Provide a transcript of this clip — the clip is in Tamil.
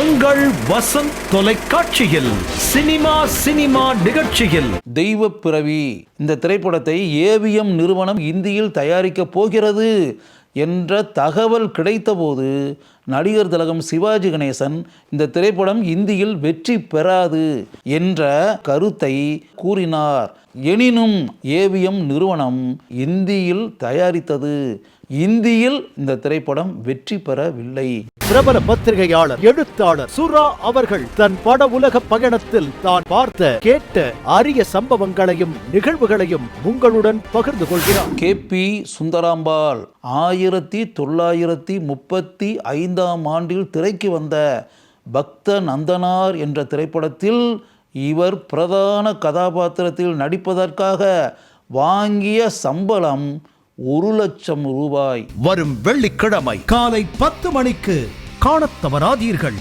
உங்கள் வசந்த் தொலைக்காட்சியில் சினிமா சினிமா நிகழ்ச்சியில். தெய்வ பிறவி. இந்த திரைப்படத்தை ஏவிஎம் நிறுவனம் இந்தியில் தயாரிக்கப் போகிறது என்ற தகவல் கிடைத்தபோது நடிகர் திலகம் சிவாஜி கணேசன் இந்த திரைப்படம் இந்தியில் வெற்றி பெறாது என்ற கருத்தை கூறினார். எனினும் ஏவிஎம் நிறுவனம் இந்தியில் தயாரித்தது. இந்தியில் இந்த திரைப்படம் வெற்றி பெறவில்லை. பிரபல பத்திரிகையாளர் எழுத்தாளர் சுரா அவர்கள் தன் பட உலக பயணத்தில் தான் பார்த்த கேட்ட அரிய சம்பவங்களையும் நிகழ்வுகளையும் உங்களுடன் பகிர்ந்து கொள்கிறார். கேபி சுந்தராம்பாள் ஆயிரத்தி தொள்ளாயிரத்தி முப்பத்தி ஐந்தாம் ஆண்டில் திரைக்கு வந்த பக்த நந்தனார் என்ற திரைப்படத்தில் இவர் பிரதான கதாபாத்திரத்தில் நடிப்பதற்காக வாங்கிய சம்பளம் ஒரு லட்சம் ரூபாய். வரும் வெள்ளிக்கிழமை காலை பத்து மணிக்கு காணத் தவறாதீர்கள்.